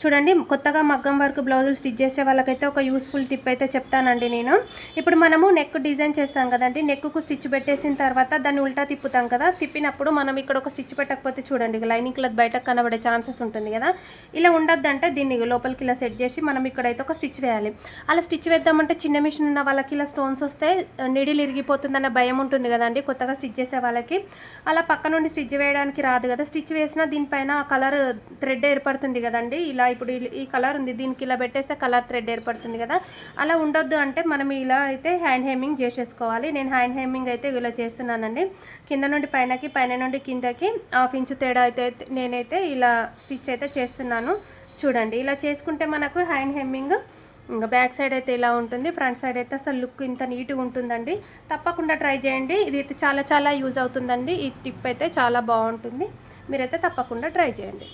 చూడండి కొత్తగా మగ్గం వర్క్ బ్లౌజులు స్టిచ్ చేసే వాళ్ళకైతే ఒక యూస్ఫుల్ టిప్ అయితే చెప్తానండి నేను. ఇప్పుడు మనము నెక్ డిజైన్ చేస్తాం కదండి నెక్కు స్టిచ్ పెట్టేసిన తర్వాత దాన్ని ఉల్టా తిప్పుతాం కదా. తిప్పినప్పుడు మనం ఇక్కడ ఒక స్టిచ్ పెట్టకపోతే చూడండి లైనింగ్ క్లాత్ బయటకు కనబడే ఛాన్సెస్ ఉంటుంది కదా. ఇలా ఉండొద్దంటే దీన్ని లోపలికి ఇలా సెట్ చేసి మనం ఇక్కడైతే ఒక స్టిచ్ వేయాలి. అలా స్టిచ్ వేద్దామంటే చిన్న మిషన్ ఉన్న వాళ్ళకి ఇలా స్టోన్స్ వస్తే నిడిలు ఇరిగిపోతుందన్న భయం ఉంటుంది కదండి కొత్తగా స్టిచ్ చేసే వాళ్ళకి. అలా పక్క నుండి స్టిచ్ వేయడానికి రాదు కదా. స్టిచ్ వేసినా దీనిపైన కలర్ థ్రెడ్ ఏర్పడుతుంది కదండి. ఇలా ఇప్పుడు ఈ- ఈ కలర్ ఉంది దీనికి ఇలా పెట్టేస్తే కలర్ థ్రెడ్ ఏర్పడుతుంది కదా. అలా ఉండొద్దు అంటే మనం ఇలా అయితే హ్యాండ్ హేమింగ్ చేసేసుకోవాలి. నేను హ్యాండ్ హేమింగ్ అయితే ఇలా చేస్తున్నానండి. కింద నుండి పైనకి పైన నుండి కిందకి హాఫ్ ఇంచు తేడా అయితే నేనైతే ఇలా స్టిచ్ అయితే చేస్తున్నాను. చూడండి ఇలా చేసుకుంటే మనకు హ్యాండ్ హెమ్మింగ్ ఇంకా బ్యాక్ సైడ్ అయితే ఇలా ఉంటుంది. ఫ్రంట్ సైడ్ అయితే అసలు లుక్ ఇంత నీట్గా ఉంటుందండి. తప్పకుండా ట్రై చేయండి. ఇది అయితే చాలా చాలా యూజ్ అవుతుందండి. ఈ టిప్ అయితే చాలా బాగుంటుంది. మీరైతే తప్పకుండా ట్రై చేయండి.